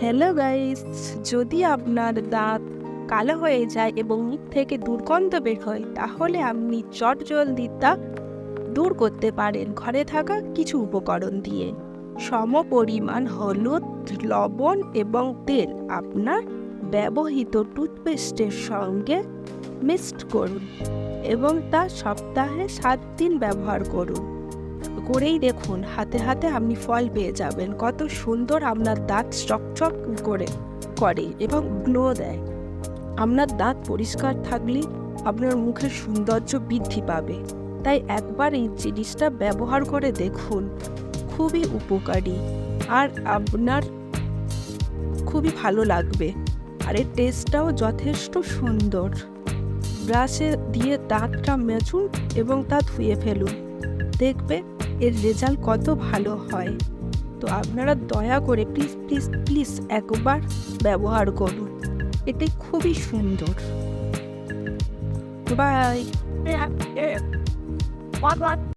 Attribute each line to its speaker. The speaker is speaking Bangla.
Speaker 1: হ্যালো গাইস যদি আপনার দাঁত কালো হয়ে যায় এবং মুখ থেকে দুর্গন্ধ বের হয়, তাহলে আপনি চট জলদি তা দূর করতে পারেন। ঘরে থাকা কিছু উপকরণ দিয়ে। সম পরিমাণ হলুদ, লবণ এবং তেল আপনার ব্যবহৃত টুথপেস্টের সঙ্গে মিক্সড করুন এবং তা সপ্তাহে সাত দিন ব্যবহার করুন। করেই দেখুন, হাতে হাতে আপনি ফল পেয়ে যাবেন। কত সুন্দর আপনার দাঁত চকচক করে করে এবং গ্লো দেয়। আপনার দাঁত পরিষ্কার থাকলে আপনার মুখের সৌন্দর্য বৃদ্ধি পাবে। তাই একবার এই জিনিসটা ব্যবহার করে দেখুন, খুবই উপকারী। আর আপনার খুবই ভালো লাগবে। আর এর টেস্টটাও যথেষ্ট সুন্দর। ব্রাশে দিয়ে দাঁতটা মেজুন এবং তা ধুয়ে ফেলুন। দেখবে এর রেজাল্ট কত ভালো হয়? তো আপনারা দয়া করে প্লিজ প্লিজ প্লিজ একবার ব্যবহার করুন। এটি খুবই সুন্দর। বাই